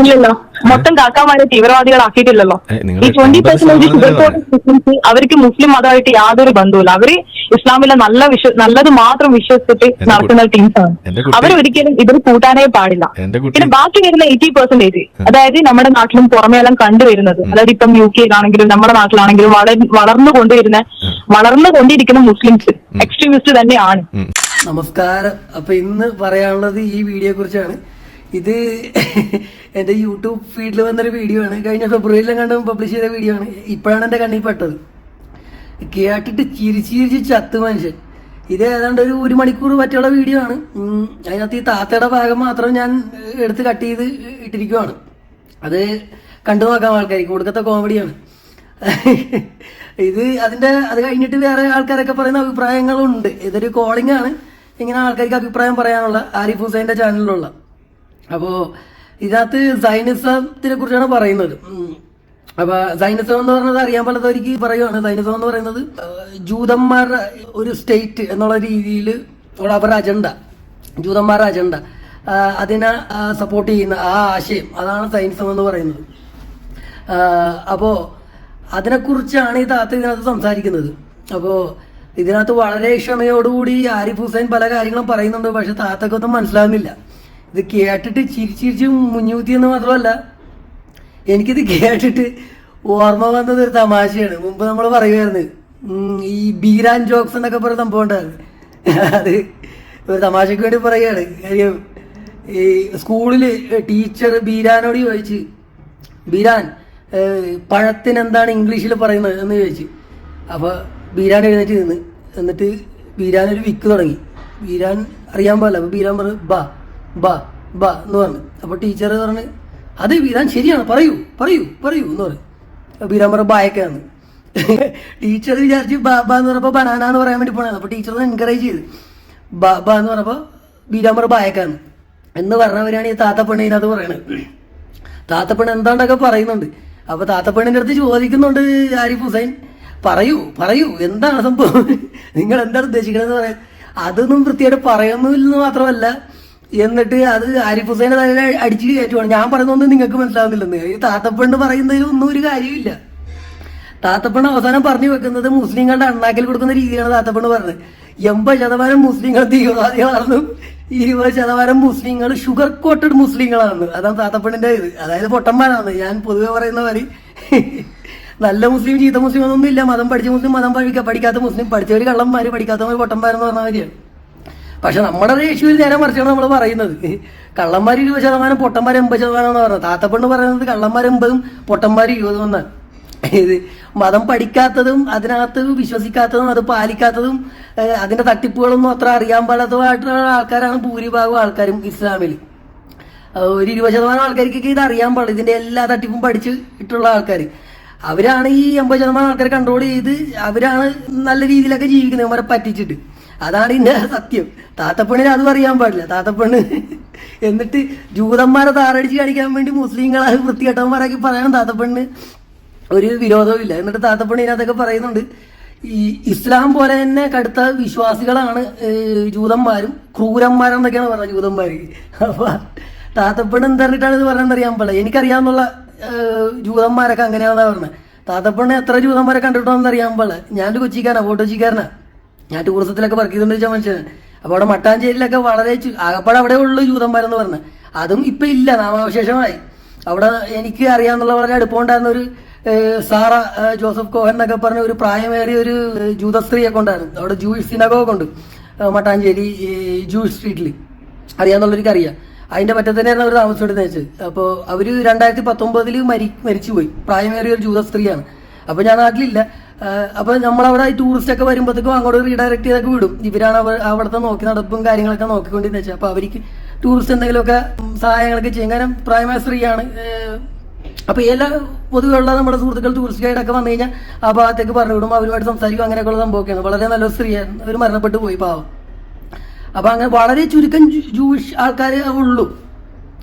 ഇല്ലല്ലോ. മൊത്തം കാക്കാമാരെ തീവ്രവാദികളാക്കിയിട്ടില്ലല്ലോ. ഈ ട്വന്റി പെർസെന്റേജ് അവർക്ക് മുസ്ലിം മതമായിട്ട് യാതൊരു ബന്ധവുമില്ല. അവർ ഇസ്ലാമിലെ നല്ല വിശ്വ നല്ലത് മാത്രം വിശ്വസിച്ചിട്ട് നടത്തുന്ന ടീംസാണ് അവരൊരിക്കലും ഇതിൽ കൂട്ടാനേ പാടില്ല. പിന്നെ ബാക്കി വരുന്ന എയ്റ്റി പെർസെന്റേജ് അതായത് നമ്മുടെ നാട്ടിലും പുറമേ എല്ലാം കണ്ടുവരുന്നത്. അതായത് ഇപ്പം യു കെയിലാണെങ്കിലും നമ്മുടെ നാട്ടിലാണെങ്കിലും വള വളർന്നു കൊണ്ടുവരുന്ന വളർന്നു കൊണ്ടിരിക്കുന്ന മുസ്ലിംസ് എക്സ്ട്രീമിസ്റ്റ് തന്നെയാണ്. നമസ്കാരം. അപ്പൊ ഇന്ന് പറയാനുള്ളത് ഈ വീഡിയോയെ കുറിച്ചാണ്. ഇത് എന്റെ യൂട്യൂബ് ഫീഡിൽ വന്നൊരു വീഡിയോ ആണ്. കഴിഞ്ഞ ഫെബ്രുവരിയിലും കണ്ട് പബ്ലിഷ് ചെയ്ത വീഡിയോ ആണ്. ഇപ്പോഴാണ് എന്റെ കണ്ണിൽ പെട്ടത്. കേട്ടിട്ട് ചിരിച്ച് ചിരിച്ച് ചത്ത് മനുഷ്യൻ. ഇത് ഏതാണ്ട് ഒരു ഒരു മണിക്കൂർ പറ്റിയുള്ള വീഡിയോ ആണ്. അതിനകത്ത് ഈ താത്തയുടെ ഭാഗം മാത്രം ഞാൻ എടുത്ത് കട്ട് ചെയ്ത് ഇട്ടിരിക്കുവാണ്. അത് കണ്ടു നോക്കാം ആൾക്കാർക്ക്. കൊടുക്കത്തെ കോമഡിയാണ് ഇത് അതിന്റെ അത് കഴിഞ്ഞിട്ട് വേറെ ആൾക്കാരൊക്കെ പറയുന്ന അഭിപ്രായങ്ങളുണ്ട്. ഇതൊരു കോളിംഗ് ആണ്. ഇങ്ങനെ ആൾക്കാർക്ക് അഭിപ്രായം പറയാനുള്ള ആരിഫ് ഹുസൈന്റെ ചാനലിലുള്ള അപ്പോ ഇതിനകത്ത് സൈനിസത്തിനെ കുറിച്ചാണ് പറയുന്നത്. അപ്പൊ സൈനിസം എന്ന് പറയുന്നത് അറിയാൻ പാടാത്തവർക്ക് പറയുവാണ്. സൈനിസം എന്ന് പറയുന്നത് ജൂതന്മാരുടെ ഒരു സ്റ്റേറ്റ് എന്നുള്ള രീതിയിൽ ഉള്ള അവരുടെ അജണ്ട ജൂതന്മാരുടെ അജണ്ട അതിനെ സപ്പോർട്ട് ചെയ്യുന്ന ആ ആശയം അതാണ് സൈനിസം എന്ന് പറയുന്നത്. അപ്പോൾ അപ്പോ അതിനെക്കുറിച്ചാണ് ഈ താത്ത ഇതിനകത്ത് സംസാരിക്കുന്നത്. അപ്പോ ഇതിനകത്ത് വളരെ ക്ഷമയോടുകൂടി ആരിഫ് ഹുസൈൻ പല കാര്യങ്ങളും പറയുന്നുണ്ട് പക്ഷെ താത്തക്കൊന്നും മനസ്സിലാകുന്നില്ല. ഇത് കേട്ടിട്ട് ചിരിച്ചിരിച്ച് മുഞ്ഞൂത്തിയെന്ന് മാത്രമല്ല എനിക്കിത് കേട്ടിട്ട് ഓർമ്മ വന്നത് ഒരു തമാശയാണ്. മുമ്പ് നമ്മൾ പറയുമായിരുന്നു ഈ ബീരാൻ ജോക്സ് എന്നൊക്കെ പറയുന്ന സംഭവം ഉണ്ടായിരുന്നു അത് ഒരു തമാശയ്ക്ക് വേണ്ടി പറയുകയാണ്. കാര്യം ഈ സ്കൂളിൽ ടീച്ചർ ബീരാനോട് ചോദിച്ച് ബീരാൻ പഴത്തിന് എന്താണ് ഇംഗ്ലീഷിൽ പറയുന്നത്? എന്ന് ചോദിച്ചു. അപ്പോൾ ബീരാൻ എഴുന്നേറ്റ് നിന്ന്. എന്നിട്ട് ബീരാൻ ഒരു വിക്ക് തുടങ്ങി. ബീരാൻ അറിയാൻ പാടില്ല. അപ്പൊ ബീരാൻ പറഞ്ഞു ബാ ബാ ബ എന്ന് പറഞ്ഞു. അപ്പൊ ടീച്ചർ പറഞ്ഞു അത് വീരാൻ ശരിയാണ് പറയൂ പറയൂ പറയൂ എന്ന് പറഞ്ഞു. ബീരാൻ പറഞ്ഞു ബായക്കാന്ന് ടീച്ചർ വിചാരിച്ച് ബാ ബാ എന്ന് പറഞ്ഞപ്പോൾ ബനാന എന്ന് പറയാൻ വേണ്ടി പോണത് അപ്പോൾ ടീച്ചർ എൻകറേജ് ചെയ്ത് ബാ ബാ എന്ന് പറഞ്ഞപ്പോൾ വീരാൻ പറഞ്ഞു എന്ന് പറഞ്ഞവരാണ് ഈ താത്തപ്പണ്ണി ഇതിനകത്ത് പറയണത്. താത്തപ്പണ് എന്താണ്ടൊക്കെ പറയുന്നുണ്ട്. അപ്പൊ താത്തപ്പണ്ണിന്റെ അടുത്ത് ചോദിക്കുന്നുണ്ട് ആരിഫ് ഹുസൈൻ. പറയൂ പറയൂ എന്താണ് സംഭവം? നിങ്ങൾ എന്താണ് ഉദ്ദേശിക്കണമെന്ന് പറയാൻ? അതൊന്നും വൃത്തിയായിട്ട് പറയുന്നില്ലെന്ന് മാത്രമല്ല എന്നിട്ട് അത് ആരിഫ് ഹുസൈനെ തന്നെ അടിച്ചു കയറ്റുവാണ്. ഞാൻ പറയുന്നൊന്നും നിങ്ങൾക്ക് മനസ്സിലാവുന്നില്ലെന്ന്. ഈ താത്തപ്പണ്ണ് പറയുന്നതിൽ ഒന്നും ഒരു കാര്യമില്ല താത്തപ്പണ്ണ് അവസാനം പറഞ്ഞു വെക്കുന്നത് മുസ്ലിങ്ങളുടെ അണ്ണാക്കൽ കൊടുക്കുന്ന രീതിയിലാണ് താത്തപ്പണ്ണ് പറഞ്ഞത്. എൺപത് ശതമാനം മുസ്ലിങ്ങൾ തീവ്രവാദികളാണെന്നും ഇരുപത് ശതമാനം മുസ്ലിങ്ങൾ ഷുഗർ കോട്ടഡ് മുസ്ലിങ്ങളാണെന്ന്. അതാണ് താത്തപ്പണ്ണിന്റെ ഇത്. അതായത് പൊട്ടന്മാരാണ്. ഞാൻ പൊതുവെ പറയുന്ന മാതിരി നല്ല മുസ്ലിം ചീത്ത മുസ്ലിം ഒന്നും ഇല്ല മതം പഠിച്ച മുസ്ലിം മതം പഠിക്ക പഠിക്കാത്ത മുസ്ലിം പഠിച്ചവർ കള്ളന്മാര് പഠിക്കാത്തവര് പൊട്ടന്മാരെന്ന് പറഞ്ഞ മാതിരിയാണ്. പക്ഷെ നമ്മുടെ റേഷ്യോയിൽ നേരെ മറിച്ചാണ് നമ്മൾ പറയുന്നത്. കള്ളന്മാർ ഇരുപത് ശതമാനം പൊട്ടന്മാർ എൺപത് ശതമാനം എന്ന് പറഞ്ഞത്. താത്തപ്പെണ്ണ് പറയുന്നത് കള്ളന്മാർ എൺപതും പൊട്ടന്മാർ ഇരുപതും എന്നാണ് ഇത് മതം പഠിക്കാത്തതും അതിനകത്ത് വിശ്വസിക്കാത്തതും അത് പാലിക്കാത്തതും അതിന്റെ തട്ടിപ്പുകളൊന്നും അത്ര അറിയാൻ പാടാത്തതായിട്ടുള്ള ആൾക്കാരാണ് ഭൂരിഭാഗം ആൾക്കാരും ഇസ്ലാമിൽ. ഒരു ഇരുപത് ശതമാനം ആൾക്കാർക്കൊക്കെ ഇത് അറിയാൻ പാടില്ല. ഇതിന്റെ എല്ലാ തട്ടിപ്പും പഠിച്ചു ഇട്ടുള്ള ആൾക്കാർ അവരാണ് ഈ എൺപത് ശതമാനം ആൾക്കാരെ കൺട്രോൾ ചെയ്ത് അവരാണ് നല്ല രീതിയിലൊക്കെ ജീവിക്കുന്നത്. അവരെ പറ്റിച്ചിട്ട്. അതാണ് ഇന്ന സത്യം. താത്തപ്പണ്ണിന് അതും അറിയാൻ പാടില്ല. താത്തപ്പണ്ണ് എന്നിട്ട് ജൂതന്മാരെ താറടിച്ച് കാണിക്കാൻ വേണ്ടി മുസ്ലിങ്ങളെ വൃത്തികെട്ടന്മാരാക്കി പറയാൻ താത്തപ്പണ്ണ്. ഒരു വിരോധവും ഇല്ല. എന്നിട്ട് താത്തപ്പണ്ണി ഇതിനകത്തൊക്കെ പറയുന്നുണ്ട് ഈ ഇസ്ലാം പോലെ തന്നെ കടുത്ത വിശ്വാസികളാണ് ജൂതന്മാരും ക്രൂരന്മാരെന്നൊക്കെയാണ് പറഞ്ഞത് ജൂതന്മാര്. അപ്പൊ താത്തപ്പണ്ണ് എന്ത് പറഞ്ഞിട്ടാണ് ഇത് പറയുന്നത് അറിയാൻ പാടില്ല. എനിക്കറിയാവുന്ന ഏഹ്, ജൂതന്മാരൊക്കെ അങ്ങനെയാണെന്നാ പറഞ്ഞത്. താത്തപ്പണ്ണ് എത്ര ജൂതന്മാരെ കണ്ടിട്ടോന്ന് അറിയാൻ പാടില്ല. ഞാനൊരു കൊച്ചിക്കാരനാ ഫോട്ടോച്ചിക്കാരനാ. ഞാൻ ടൂറിസത്തിലൊക്കെ വർക്ക് ചെയ്തുകൊണ്ട് വെച്ച മനുഷ്യനാണ് അപ്പൊ അവിടെ മട്ടാഞ്ചേരിയിലൊക്കെ വളരെ അകപ്പാട് അവിടെ ഉള്ളു ജൂതന്മാരെന്ന് പറഞ്ഞ്. അതും ഇപ്പൊ ഇല്ല നാമാവശേഷമായി. അവിടെ എനിക്ക് അറിയാന്നുള്ള വളരെ അടുപ്പമുണ്ടായിരുന്ന ഒരു സാറ ജോസഫ് കോഹൻ എന്നൊക്കെ പറഞ്ഞ ഒരു പ്രായമേറിയ ഒരു ജൂത സ്ത്രീയൊക്കെ ഉണ്ടായിരുന്നു. അവിടെ ജൂയിഷ് സിനഗോഗ് ഉണ്ട് മട്ടാഞ്ചേരി ജൂയിഷ് സ്ട്രീറ്റിൽ അറിയാന്നുള്ളവർക്ക് അറിയാം. അതിന്റെ പറ്റത്തന്നെയായിരുന്നു അവർ താമസിച്ചെടുത്ത് വെച്ചത് അപ്പോൾ അവർ രണ്ടായിരത്തി പത്തൊമ്പതിൽ മരി മരിച്ചുപോയി. പ്രായമേറിയ ഒരു ജൂത സ്ത്രീയാണ് അപ്പൊ ഞാൻ നാട്ടിലില്ല. ആഹ് അപ്പൊ നമ്മളവിടെ ടൂറിസ്റ്റ് ഒക്കെ വരുമ്പോഴത്തേക്കും അങ്ങോട്ട് റീഡയറക്ട് ചെയ്തൊക്കെ വിടും. ഇവരാണ് അവ- അവിടുത്തെ നോക്കി നടപ്പും കാര്യങ്ങളൊക്കെ നോക്കിക്കൊണ്ടിരുന്ന വെച്ചാൽ അപ്പൊ അവർക്ക് ടൂറിസ്റ്റ് എന്തെങ്കിലുമൊക്കെ സഹായങ്ങളൊക്കെ ചെയ്യും. കാരണം പ്രായമായ സ്ത്രീയാണ്. ആണ് അപ്പൊ എല്ലാ പൊതുവെയുള്ള നമ്മുടെ സുഹൃത്തുക്കൾ ടൂറിസ്റ്റ് ഗൈഡൊക്കെ വന്നു കഴിഞ്ഞാൽ ആ ഭാഗത്തേക്ക് പറഞ്ഞു വിടും. അവരുമായിട്ട് സംസാരിക്കും. അങ്ങനെയൊക്കെയുള്ള സംഭവമൊക്കെയാണ്. വളരെ നല്ല സ്ത്രീയായിരുന്നു അവർ മരണപ്പെട്ടു പോയി പാവം. അപ്പൊ അങ്ങനെ വളരെ ചുരുക്കം ജൂയിഷ് ആൾക്കാരെ ഉള്ളൂ.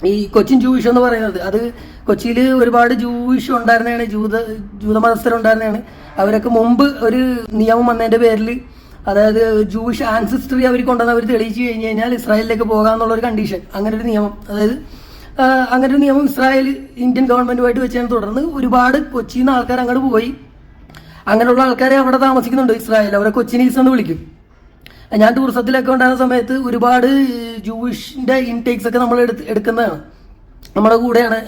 ഈ കൊച്ചിൻ ജൂയിഷ് എന്ന് പറയുന്നത്. അത് കൊച്ചിയിൽ ഒരുപാട് ജൂയിഷ് ഉണ്ടായിരുന്നതാണ്. ജൂത ജൂതമതസ്ഥരുണ്ടായിരുന്നതാണ് അവരൊക്കെ മുമ്പ് ഒരു നിയമം വന്നതിന്റെ പേരിൽ അതായത് ജൂഷ് ആൻസിസ്ട്രി അവർ കൊണ്ടുവന്ന് അവർ തെളിയിച്ചു കഴിഞ്ഞു കഴിഞ്ഞാൽ ഇസ്രായേലിലേക്ക് പോകാമെന്നുള്ള ഒരു കണ്ടീഷൻ അങ്ങനെ ഒരു നിയമം. അതായത് അങ്ങനെ ഒരു നിയമം ഇസ്രായേൽ ഇന്ത്യൻ ഗവൺമെന്റുമായിട്ട് വെച്ചതിനെ തുടർന്ന് ഒരുപാട് കൊച്ചിയിൽ നിന്ന് ആൾക്കാർ അങ്ങോട്ട് പോയി. അങ്ങനെയുള്ള ആൾക്കാരെ അവിടെ താമസിക്കുന്നുണ്ട് ഇസ്രായേൽ അവരെ കൊച്ചിനീസ് എന്ന് വിളിക്കും. ഞാൻ ടൂറിസത്തിലൊക്കെ ഉണ്ടാകുന്ന സമയത്ത് ഒരുപാട് ജൂയിഷിന്റെ ഇൻടേക്സ് ഒക്കെ നമ്മൾ എടുക്കുന്നതാണ്. നമ്മുടെ കൂടെയാണ്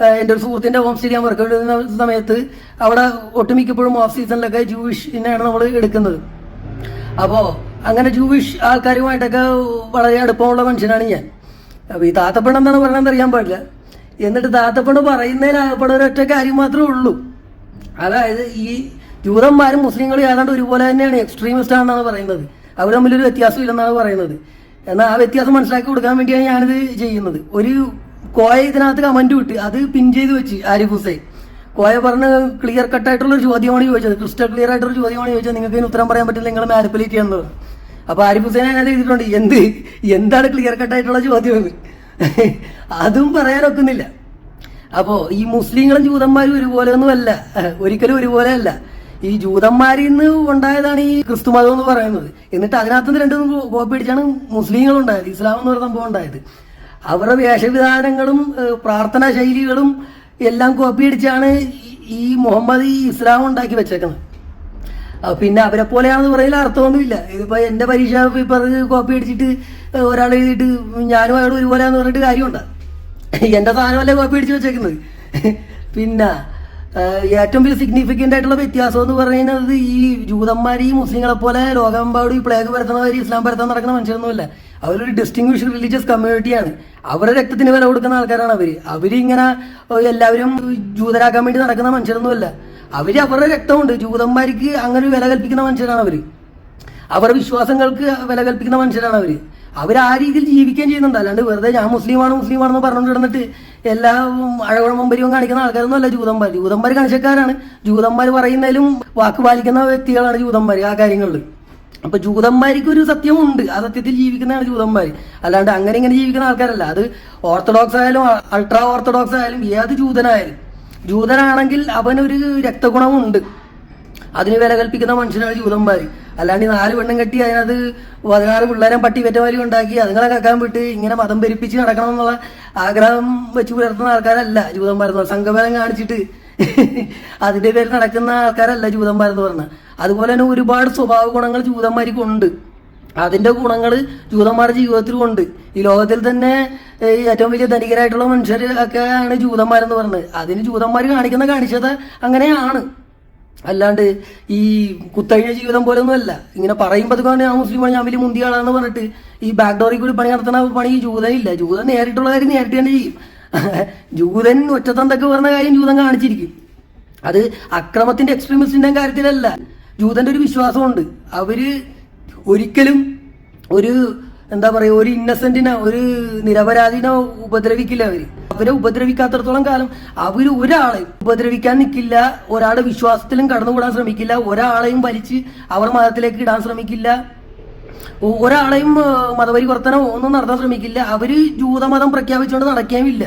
എന്റെ ഒരു സുഹൃത്തിന്റെ ഹോം സ്റ്റേ ഞാൻ വർക്ക് ചെയ്യുന്ന സമയത്ത് അവിടെ ഒട്ടുമിക്കപ്പോഴും ഓഫ് സീസണിലൊക്കെ ജൂവിഷിനെയാണ് നമ്മൾ എടുക്കുന്നത്. അപ്പോൾ അങ്ങനെ ജൂയിഷ് ആൾക്കാരുമായിട്ടൊക്കെ വളരെ അടുപ്പമുള്ള മനുഷ്യനാണ് ഞാൻ. അപ്പോൾ ഈ താത്തപ്പണം എന്താണ് പറയണമെന്ന് അറിയാൻ പാടില്ല. എന്നിട്ട് താത്തപ്പണ് പറയുന്നതിലാകപ്പെടെ ഒരൊറ്റ കാര്യം മാത്രമേ ഉള്ളൂ. അതായത് ഈ ജൂതന്മാരും മുസ്ലിങ്ങളും ഏതാണ്ട് ഒരുപോലെ തന്നെയാണ് എക്സ്ട്രീമിസ്റ്റ് ആണെന്നാണ് പറയുന്നത്. അവർ തമ്മിലൊരു വ്യത്യാസം ഇല്ലെന്നാണ് പറയുന്നത്. എന്നാൽ ആ വ്യത്യാസം മനസ്സിലാക്കി കൊടുക്കാൻ വേണ്ടിയാണ് ഞാനിത് ചെയ്യുന്നത്. ഒരു കോയ ഇതിനകത്ത് കമന്റ് വിട്ട് അത് പിൻ ചെയ്ത് വെച്ച് ആരിഫ് ഹുസൈൻ. കോയ പറഞ്ഞ ക്ലിയർ കട്ട് ആയിട്ടുള്ള ഒരു ചോദ്യമാണ് ചോദിച്ചത്. ക്രിസ്റ്റൽ ക്ലിയർ ആയിട്ടൊരു ചോദ്യമാണ് ചോദിച്ചത്. നിങ്ങൾക്ക് ഇതിന് ഉത്തരം പറയാൻ പറ്റില്ല. നിങ്ങൾ മാനിപ്പുലേറ്റ് ചെയ്യുന്നത് അപ്പൊ ആരിഫ് ഹുസൈൻ അതിനകത്ത് എഴുതിയിട്ടുണ്ട്. എന്ത്? എന്താണ് ക്ലിയർ കട്ട് ആയിട്ടുള്ള ചോദ്യം എന്ന്. അതും പറയാനൊക്കുന്നില്ല അപ്പോ ഈ മുസ്ലിങ്ങളും ജൂതന്മാരും ഒരുപോലെ ഒന്നുമല്ല ഒരിക്കലും ഒരുപോലെ അല്ല. ഈ ജൂതന്മാരിൽ നിന്ന് ഉണ്ടായതാണ് ഈ ക്രിസ്തു മതം എന്ന് പറയുന്നത്. എന്നിട്ട് അതിനകത്ത് രണ്ടും കോപ്പി അടിച്ചാണ് മുസ്ലിങ്ങൾ ഉണ്ടായത് ഇസ്ലാം എന്ന് പറയുന്ന സംഭവം ഉണ്ടായത്. അവരുടെ വേഷവിധാനങ്ങളും പ്രാർത്ഥനാ ശൈലികളും എല്ലാം കോപ്പി അടിച്ചാണ് ഈ- മുഹമ്മദ് ഈ ഇസ്ലാം ഉണ്ടാക്കി വെച്ചേക്കുന്നത് പിന്നെ അവരെ പോലെയാണെന്ന് പറയുന്ന അർത്ഥമൊന്നുമില്ല. ഇതിപ്പോ എന്റെ പരീക്ഷ പേപ്പർ കോപ്പി അടിച്ചിട്ട് ഒരാൾ എഴുതിയിട്ട് ഞാനും അയാളും ഒരുപോലെയാന്ന് പറഞ്ഞിട്ട് കാര്യമുണ്ട്? എന്റെ സാധനമല്ലേ കോപ്പി അടിച്ച് വെച്ചേക്കുന്നത്? പിന്നെ ഏറ്റവും വലിയ സിഗ്നിഫിക്കന്റ് ആയിട്ടുള്ള വ്യത്യാസം എന്ന് പറയുന്നത് ഈ ജൂതന്മാർ ഈ മുസ്ലിങ്ങളെ പോലെ ലോകമെമ്പാടും ഈ പ്ലേഗ് പരത്തുന്നവർ ഇസ്ലാം പരത്താൻ നടക്കുന്ന മനുഷ്യരൊന്നുമല്ല. അവരൊരു ഡിസ്റ്റിങ്വിഷ് റിലീജിയസ് കമ്മ്യൂണിറ്റിയാണ് അവരുടെ രക്തത്തിന് വില കൊടുക്കുന്ന ആൾക്കാരാണ് അവർ. അവരിങ്ങനെ എല്ലാവരും ജൂതരാക്കാൻ വേണ്ടി നടക്കുന്ന മനുഷ്യരൊന്നുമല്ല. അവർ അവരുടെ രക്തമുണ്ട്. ജൂതന്മാർക്ക് അങ്ങനെ വില കൽപ്പിക്കുന്ന മനുഷ്യരാണ് അവർ. അവരുടെ വിശ്വാസങ്ങൾക്ക് വില കൽപ്പിക്കുന്ന മനുഷ്യരാണ് അവർ. അവർ ആ രീതിയിൽ ജീവിക്കുകയും ചെയ്യുന്നുണ്ട്. അല്ലാണ്ട് വെറുതെ ഞാൻ മുസ്ലിമാണ് മുസ്ലിമാണെന്ന് പറഞ്ഞു കിടന്നിട്ട് എല്ലാ അഴകുഴമ്പരിയും കാണിക്കുന്ന ആൾക്കാരൊന്നും അല്ല ജൂതന്മാർ. ജൂതന്മാർ കണിശക്കാരാണ്. ജൂതന്മാർ പറയുന്നതിലും വാക്ക് പാലിക്കുന്ന വ്യക്തികളാണ് ജൂതന്മാർ ആ കാര്യങ്ങളിൽ. അപ്പൊ ജൂതന്മാർക്ക് ഒരു സത്യമുണ്ട്. ആ സത്യത്തിൽ ജീവിക്കുന്നതാണ് ജൂതന്മാർ അല്ലാണ്ട് അങ്ങനെ ഇങ്ങനെ ജീവിക്കുന്ന ആൾക്കാരല്ല. അത് ഓർത്തഡോക്സ് ആയാലും അൾട്രാ ഓർത്തഡോക്സ് ആയാലും ഏത് ജൂതനായാലും. ജൂതനാണെങ്കിൽ അവനൊരു രക്തഗുണമുണ്ട്. അതിന് വില കൽപ്പിക്കുന്ന മനുഷ്യനാണ് ജൂതന്മാർ അല്ലാണ്ട് നാല് പെണ്ണും കെട്ടി അതിനകത്ത് പതിനാറ് പിള്ളേരെ പട്ടി പെറ്റമാരി ഉണ്ടാക്കി അതുങ്ങളെ കക്കാൻ വിട്ട് ഇങ്ങനെ മതം പെരുപ്പിച്ച് നടക്കണം എന്നുള്ള ആഗ്രഹം വെച്ച് പുലർത്തുന്ന ആൾക്കാരല്ല ജൂതന്മാരെന്ന് സംഘപരം കാണിച്ചിട്ട് അതിന്റെ പേരിൽ നടക്കുന്ന ആൾക്കാരല്ല ജൂതന്മാരെന്ന് പറഞ്ഞാൽ അതുപോലെ തന്നെ ഒരുപാട് സ്വഭാവ ഗുണങ്ങൾ ജൂതന്മാർക്ക് ഉണ്ട് അതിന്റെ ഗുണങ്ങൾ ജൂതന്മാരുടെ ജീവിതത്തിലും ഉണ്ട്. ഈ ലോകത്തിൽ തന്നെ ഏറ്റവും വലിയ ധനികരായിട്ടുള്ള മനുഷ്യർ ഒക്കെ ആണ് ജൂതന്മാരെന്ന് പറഞ്ഞത് അതിന് ജൂതന്മാർ കാണിക്കുന്ന കാണിച്ചത് അങ്ങനെയാണ്. അല്ലാണ്ട് ഈ കുത്തഴിഞ്ഞ ജീവിതം പോലെ ഒന്നുമല്ല ഇങ്ങനെ പറയുമ്പോൾ അതുകൊണ്ട് ഞാൻ മുസ്ലിമാണ് ഞാൻ വലിയ മുന്തിയാളാന്ന് പറഞ്ഞിട്ട് ഈ ബാക്ക് ഡോറിൽ കൂടി പണി നടത്തുന്ന പണി ജൂതനില്ല ജൂതൻ നേരിട്ടുള്ള കാര്യം നേരിട്ട് തന്നെ ചെയ്യും. ജൂതൻ ഒറ്റത്തന്തൊക്കെ പറഞ്ഞ കാര്യം ജൂതൻ കാണിച്ചിരിക്കും. അത് അക്രമത്തിന്റെ എക്സ്ട്രീമിസ്റ്റിന്റെ കാര്യത്തിലല്ല. ജൂതന്റെ ഒരു വിശ്വാസമുണ്ട്. അവർ ഒരിക്കലും ഒരു എന്താ പറയാ ഒരു ഇന്നസെന്റിനെ ഒരു നിരപരാധിനെ ഉപദ്രവിക്കില്ല അവർ. അവരെ ഉപദ്രവിക്കാത്തടത്തോളം കാലം അവർ ഒരാളെ ഉപദ്രവിക്കാൻ നിൽക്കില്ല ഒരാളുടെ വിശ്വാസത്തിലും കടന്നുകൂടാൻ ശ്രമിക്കില്ല ഒരാളെയും വലിച്ച് അവർ മതത്തിലേക്ക് ഇടാൻ ശ്രമിക്കില്ല ഒരാളെയും മതപരിവർത്തനം ഒന്നും നടത്താൻ ശ്രമിക്കില്ല. അവർ ജൂതമതം പ്രഖ്യാപിച്ചുകൊണ്ട് നടക്കുകയുമില്ല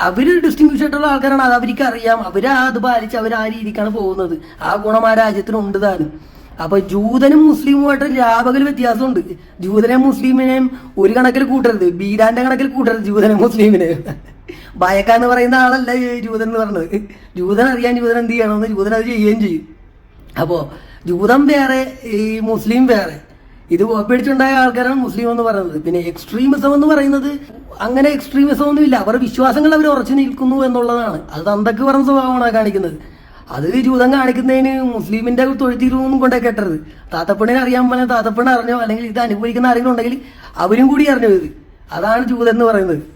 അവർ ഡിസ്റ്റിങ്വിഷ് ആയിട്ടുള്ള ആൾക്കാരാണ് അത് അവർക്ക് അറിയാം. അവർ അത് പാലിച്ച് അവർ ആ രീതിക്കാണ് പോകുന്നത്. ആ ഗുണം ആ രാജ്യത്തിനുണ്ട് താനും. അപ്പൊ ജൂതനും മുസ്ലിമുമായിട്ട് രാപകൽ വ്യത്യാസമുണ്ട്. ജൂതനെ മുസ്ലിമിനെയും ഒരു കണക്കിൽ കൂട്ടരുത്. ബീരാന്റെ കണക്കിൽ കൂട്ടരുത് ജൂതനെ മുസ്ലിമിനെ ഭയക്കാന്ന് പറയുന്ന ആളല്ല ജൂതൻ എന്ന് പറഞ്ഞത്. ജൂതൻ അറിയാൻ ജൂതൻ എന്ത് ചെയ്യണമെന്ന് ജൂതൻ അത് ചെയ്യുകയും ചെയ്യും. അപ്പോ ജൂതം വേറെ ഈ മുസ്ലിം വേറെ. ഇത് പേടിച്ചുണ്ടായ ആൾക്കാരാണ് മുസ്ലിം എന്ന് പറയുന്നത്. പിന്നെ എക്സ്ട്രീമിസം എന്ന് പറയുന്നത് അങ്ങനെ എക്സ്ട്രീമിസം ഒന്നും ഇല്ല. അവരുടെ വിശ്വാസങ്ങൾ അവർ ഉറച്ചു നിൽക്കുന്നു എന്നുള്ളതാണ്. അത് തന്തക്ക് പറഞ്ഞ സ്വഭാവമാണ് കാണിക്കുന്നത്. അത് ജൂതം കാണിക്കുന്നതിന് മുസ്ലിമിന്റെ തൊഴുത്തിരുന്നും കൊണ്ടേ കെട്ടരുത്. താത്തപ്പണിനെ അറിയാൻ പോലെ താത്തപ്പണ അറിഞ്ഞോ അല്ലെങ്കിൽ ഇത് അനുഭവിക്കുന്ന ആരെങ്കിലും ഉണ്ടെങ്കിൽ അവരും കൂടി അറിഞ്ഞോ അതാണ് ജൂതം എന്ന് പറയുന്നത്.